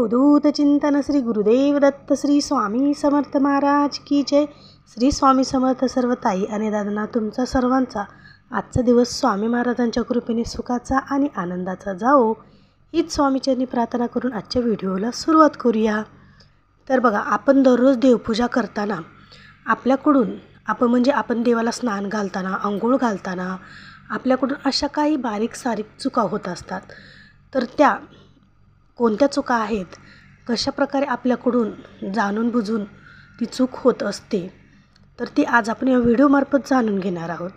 अवधूत चिंतन श्री गुरुदेव दत्त श्री स्वामी समर्थ महाराज की जय। श्री स्वामी समर्थ सर्व ताई आणि दादांना तुमचा सर्वांचा आजचा दिवस स्वामी महाराजांच्या कृपेने सुखाचा आणि आनंदाचा जाओ हीच स्वामीचरणी प्रार्थना करून आजच्या व्हिडिओला सुरुवात करूया। तर बघा आपण दररोज देवपूजा करताना आपल्याकडून आपण म्हणजे आपण देवाला स्नान घालताना आंघोळ घालताना आपल्याकडून अशा काही बारीक सारीक चुका होत असतात. तर त्या कोणत्या चुका आहेत कशाप्रकारे आपल्याकडून जाणून बुजून ती चूक होत असते तर ती आज आपण या व्हिडिओमार्फत जाणून घेणार आहोत.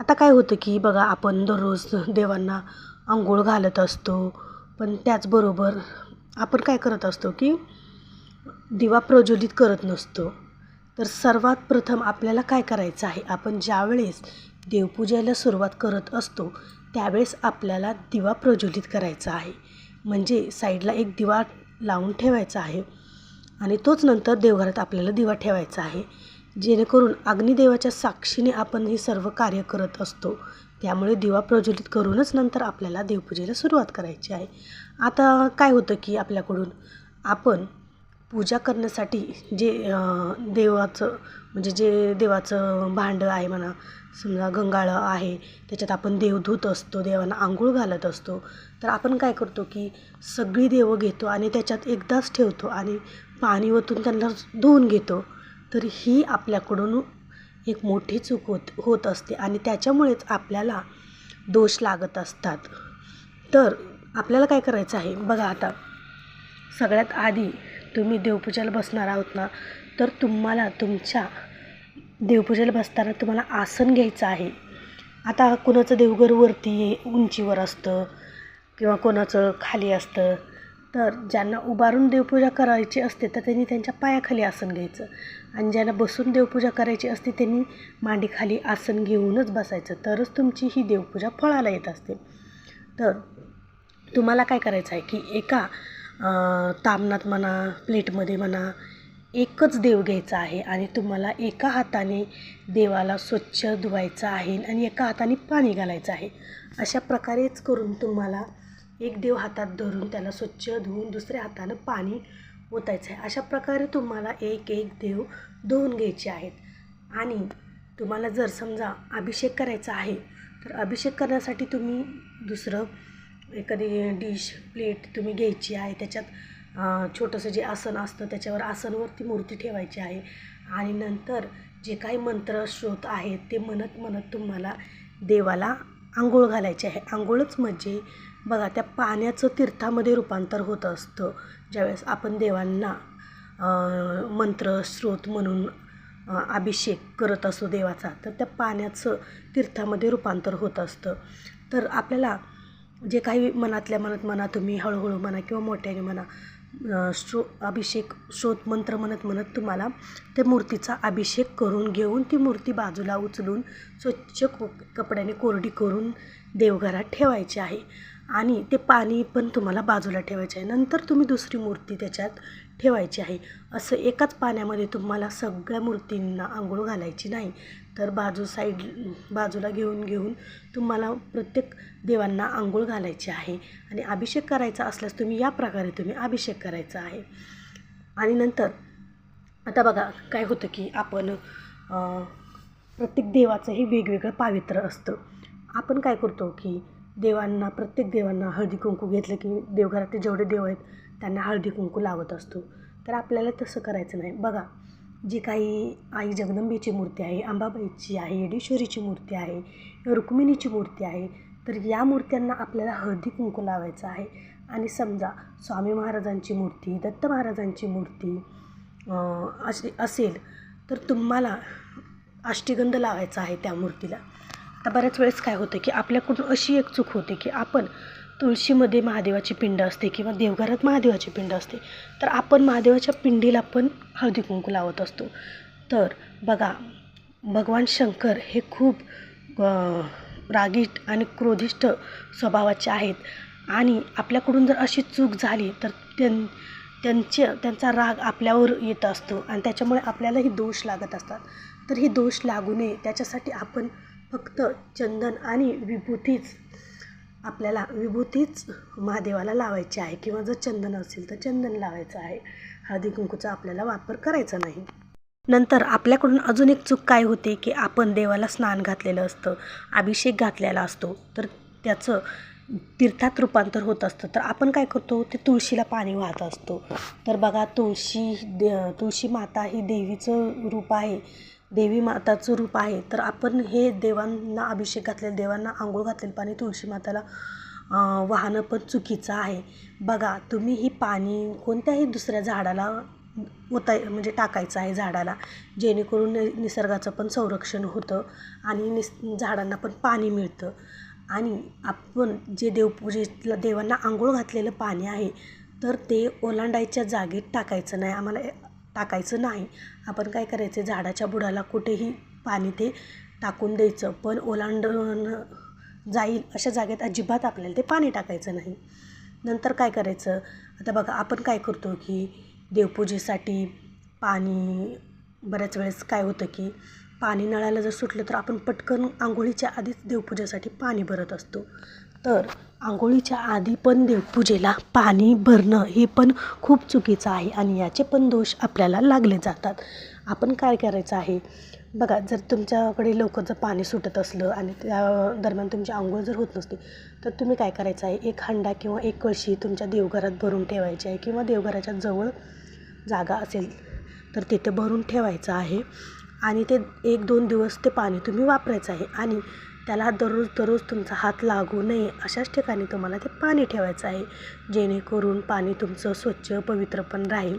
आता काय होतं की बघा आपण दररोज देवांना आंघोळ घालत असतो पण त्याचबरोबर आपण काय करत असतो की दिवा प्रज्वलित करत नसतो. तर सर्वात प्रथम आपल्याला काय करायचं आहे आपण ज्यावेळेस देवपूजेला सुरुवात करत असतो त्यावेळेस आपल्याला दिवा प्रज्वलित करायचा आहे. म्हणजे साईडला एक दिवा लावून ठेवायचा आहे आणि तोच नंतर देवघरात आपल्याला दिवा ठेवायचा आहे. जेणेकरून अग्निदेवाच्या साक्षीने आपण हे सर्व कार्य करत असतो. त्यामुळे दिवा प्रज्वलित करूनच नंतर आपल्याला देवपूजेला सुरुवात करायची आहे. आता काय होतं की आपल्याकडून आपण पूजा करण्यासाठी जे देवाचं म्हणजे जे देवाचं भांडं आहे म्हणा समजा गंगाळं आहे त्याच्यात आपण देव धुत असतो देवांना आंघोळ घालत असतो तर आपण काय करतो की सगळी देवं घेतो आणि त्याच्यात एकदाच ठेवतो आणि पाणी ओतून त्यांना धुवून घेतो. तर ही आपल्याकडून एक मोठी चूक होत होत असते आणि त्याच्यामुळेच आपल्याला दोष लागत असतात. तर आपल्याला काय करायचं आहे? बघा आता सगळ्यात आधी तुम्ही देवपूजेला बसणार आहोत ना तर तुम्हाला तुमच्या देवपूजेला बसताना तुम्हाला आसन घ्यायचं आहे. आता कोणाचं देवघर वरती उंचीवर असतं किंवा कोणाचं खाली असतं तर ज्यांना उभारून देवपूजा करायची असते तर त्यांनी त्यांच्या पायाखाली आसन घ्यायचं. आणि ज्यांना बसून देवपूजा करायची असते त्यांनी मांडीखाली आसन घेऊनच बसायचं. तरच तुमची ही देवपूजा फळाला येत असते. तर तुम्हाला काय करायचं आहे की एका तामनात म्हणा प्लेटमध्ये म्हणा एकच देव घ्यायचा आहे आणि तुम्हाला एका हाताने देवाला स्वच्छ धुवायचं आहे आणि एका हाताने पाणी घालायचं आहे. अशा प्रकारेच करून तुम्हाला एक देव हातात धरून त्याला स्वच्छ धुवून दुसऱ्या हातानं पाणी ओतायचं आहे. अशा प्रकारे तुम्हाला एक एक देव धुवून घ्यायचे आहेत. आणि तुम्हाला जर समजा अभिषेक करायचा आहे तर अभिषेक करण्यासाठी तुम्ही दुसरं एखादी डिश प्लेट तुम्ही घ्यायची आहे. त्याच्यात छोटंसं जे आसन असतं त्याच्यावर आसनवरती मूर्ती ठेवायची आहे. आणि नंतर जे काही मंत्र स्रोत आहेत ते म्हणत म्हणत तुम्हाला देवाला आंघोळ घालायची आहे. आंघोळच म्हणजे बघा त्या पाण्याचं तीर्थामध्ये रूपांतर होत असतं. ज्यावेळेस आपण देवांना मंत्र स्रोत म्हणून अभिषेक करत असतो देवाचा तर त्या पाण्याचं तीर्थामध्ये रूपांतर होत असतं. तर आपल्याला जे काही मनातल्या मनात म्हणा तुम्ही हळूहळू म्हणा किंवा मोठ्याने म्हणा श्रो अभिषेक श्रोत मंत्र म्हणत म्हणत तुम्हाला त्या मूर्तीचा अभिषेक करून घेऊन ती मूर्ती बाजूला उचलून स्वच्छ को कपड्याने कोरडी करून देवघरात ठेवायची आहे. आणि ते पाणी पण तुम्हाला बाजूला ठेवायचे आहे. नंतर तुम्ही दुसरी मूर्ती त्याच्यात ठेवायची आहे. असं एकाच पाण्यामध्ये तुम्हाला सगळ्या मूर्तींना आंघोळ घालायची नाही. तर बाजू साईड बाजूला घेऊन घेऊन तुम्हाला प्रत्येक देवांना आंघोळ घालायची आहे. आणि अभिषेक करायचा असल्यास तुम्ही या प्रकारे तुम्ही अभिषेक करायचा आहे. आणि नंतर आता बघा काय होतं की आपण प्रत्येक देवाचं हे वेगवेगळं पावित्र्य असतं. आपण काय करतो की देवांना प्रत्येक देवांना हळदी कुंकू घेतलं की देवघरातले जेवढे देव आहेत त्यांना हळदी कुंकू लावत असतो. तर आपल्याला तसं करायचं नाही. बघा जी काही आई जगदंबेची मूर्ती आहे अंबाबाईची आहे येडेश्वरीची मूर्ती आहे रुक्मिणीची मूर्ती आहे तर या मूर्त्यांना आपल्याला हळदी कुंकू लावायचं आहे. आणि समजा स्वामी महाराजांची मूर्ती दत्त महाराजांची मूर्ती अशी असे असेल तर तुम्हाला अष्टीगंध लावायचा आहे त्या मूर्तीला. आता बऱ्याच वेळेस काय होतं की आपल्याकडून अशी एक चूक होते की आपण तुळशीमध्ये महादेवाची पिंड असते किंवा देवघरात महादेवाची पिंड असते तर आपण महादेवाच्या पिंडीला पण हळदी कुंकू लावत असतो. तर बघा भगवान शंकर हे खूप रागीट आणि क्रोधिष्ट स्वभावाचे आहेत. आणि आपल्याकडून जर अशी चूक झाली तर त्यां त्यांचे त्यांचा राग आपल्यावर येत असतो आणि त्याच्यामुळे आपल्यालाही दोष लागत असतात. तर ही दोष लागू नये. त्याच्यासाठी आपण फक्त चंदन आणि विभूतीच आपल्याला विभूतीच महादेवाला लावायची आहे. किंवा जर चंदन असेल तर चंदन लावायचं आहे. हळदी कुंकूचा आपल्याला वापर करायचा नाही. नंतर आपल्याकडून अजून एक चूक काय होते की आपण देवाला स्नान घातलेलं असतं अभिषेक घातलेला असतो. तर त्याचं तीर्थात रूपांतर होत असतं. तर आपण काय करतो? ते तुळशीला पाणी वाहत असतो. तर बघा तुळशी दे तुळशी माता ही देवीचं रूप आहे. देवी माताचं रूप आहे. तर आपण हे देवांना अभिषेक घातलेलं देवांना आंघोळ घातलेलं पाणी तुळशी माताला वाहणं पण चुकीचं आहे. बघा तुम्ही ही पाणी कोणत्याही दुसऱ्या झाडाला ओताय म्हणजे टाकायचं आहे झाडाला. जेणेकरून नि निसर्गाचं पण संरक्षण होतं आणि निस झाडांना पण पाणी मिळतं. आणि आपण जे देवपूजेला देवांना आंघोळ घातलेलं पाणी आहे तर ते ओलांडायच्या जागेत टाकायचं नाही. आम्हाला टाकायचं नाही. आपण काय करायचं झाडाच्या बुडाला कुठेही पाणी ते टाकून द्यायचं. पण ओलांडून जाईल अशा जागेत अजिबात आपल्याला ते पाणी टाकायचं नाही. नंतर काय करायचं? आता बघा आपण काय करतो की देवपूजेसाठी पाणी बऱ्याच वेळेस काय होतं की पाणी नळाला जर सुटलं तर आपण पटकन आंघोळीच्या आधीच देवपूजेसाठी पाणी भरत असतो. तर आंघोळीच्या आधी पण देवपूजेला पाणी भरणं हे पण खूप चुकीचं आहे आणि याचे पण दोष आपल्याला लागले जातात. आपण काय करायचं आहे? बघा जर तुमच्याकडे लवकर जर पाणी सुटत असलं आणि त्या दरम्यान तुमची आंघोळ जर होत नसते तर तुम्ही काय करायचं आहे? एक हंडा किंवा एक कळशी तुमच्या देवघरात भरून ठेवायची आहे किंवा देवघराच्या जवळ जागा असेल तर तिथे भरून ठेवायचं आहे आणि ते एक दोन दिवस ते पाणी तुम्ही वापरायचं आहे आणि त्याला दररोज दररोज तुमचा हात लागू नये अशाच ठिकाणी तुम्हाला ते पाणी ठेवायचं आहे. जेणेकरून पाणी तुमचं स्वच्छ पवित्र पण राहील.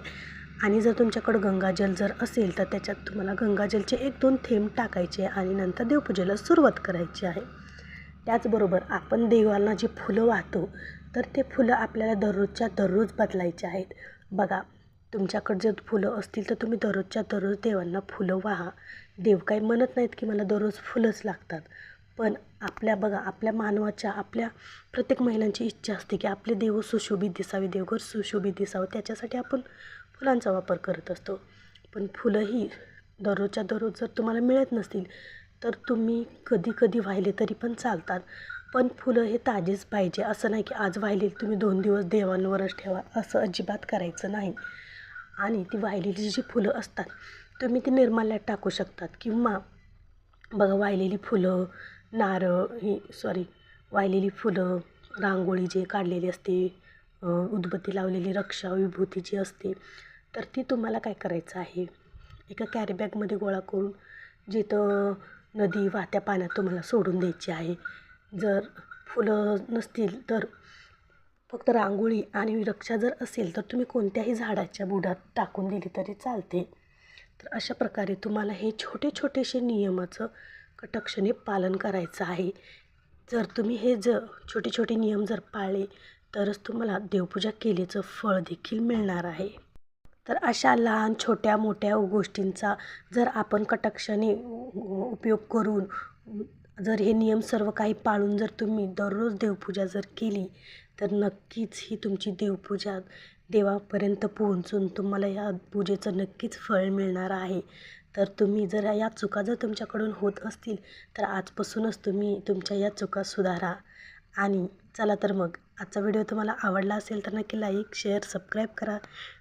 आणि जर तुमच्याकडं गंगाजल जर असेल तर त्याच्यात तुम्हाला गंगाजलचे एक दोन थेंब टाकायचे आणि नंतर देवपूजेला सुरुवात करायची आहे. त्याचबरोबर आपण देवाला जी फुलं वाहतो तर ते फुलं आपल्याला दररोजच्या दररोज बदलायचे आहेत. बघा तुमच्याकडे जर फुलं असतील तर तुम्ही दररोजच्या दररोज देवांना फुलं वाहा. देव काही म्हणत नाहीत की मला दररोज फुलंच लागतात. पण आपल्या बघा आपल्या मानवाच्या आपल्या प्रत्येक महिलांची इच्छा असते की आपले देव सुशोभित दिसावे देवघर सुशोभित दिसावं. त्याच्यासाठी आपण फुलांचा वापर करत असतो. पण फुलंही दररोजच्या दररोज जर तुम्हाला मिळत नसतील तर तुम्ही कधी कधी वाहिले तरी पण चालतात. पण फुलं हे ताजेच पाहिजे. असं नाही की आज वाहिलेली तुम्ही दोन दिवस देवांवरच ठेवा असं अजिबात करायचं नाही. आणि ती वाहिलेली जी फुलं असतात तुम्ही ती निर्माल्यात टाकू शकतात. किंवा बघा वाहिलेली फुलं नारळ ही सॉरी वाहिलेली फुलं रांगोळी जे काढलेली असते उदबत्ती लावलेली रक्षा विभूती जी असते तर ती तुम्हाला काय करायचं आहे? एका कॅरीबॅगमध्ये गोळा करून जिथं नदी वाहत्या पाण्यात तुम्हाला सोडून द्यायची आहे. जर फुलं नसतील तर फक्त रांगोळी आणि रक्षा जर असेल तर तुम्ही कोणत्याही झाडाच्या बुडात टाकून दिली तरी चालते. तर अशा प्रकारे तुम्हाला हे छोटे छोटेसे नियमाचं कटाक्षाने पालन करायचं आहे. जर तुम्ही हे जर छोटे छोटे नियम जर पाळले तरच तुम्हाला देवपूजा केल्याचं फळ देखील मिळणार आहे. तर अशा लहान छोट्या मोठ्या गोष्टींचा जर आपण कटाक्षाने उपयोग करून जर हे नियम सर्व काही पाळून जर तुम्ही दररोज देवपूजा जर केली तर नक्कीच ही तुमची देवपूजा देवापर्यंत पोहोचून तुम्हाला या पूजेचं नक्कीच फळ मिळणार आहे. तर तुम्ही जर या चुका जर तुमच्याकडून होत असतील तर आजपासूनच तुम्ही तुमच्या या चुका सुधारा. आणि चला तर मग आजचा व्हिडिओ तुम्हाला आवडला असेल तर नक्की लाईक शेअर सबस्क्राईब करा.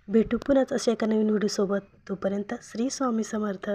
भेटू पुन्हाच अशा एका नवीन व्हिडिओसोबत. तोपर्यंत श्री स्वामी समर्थ.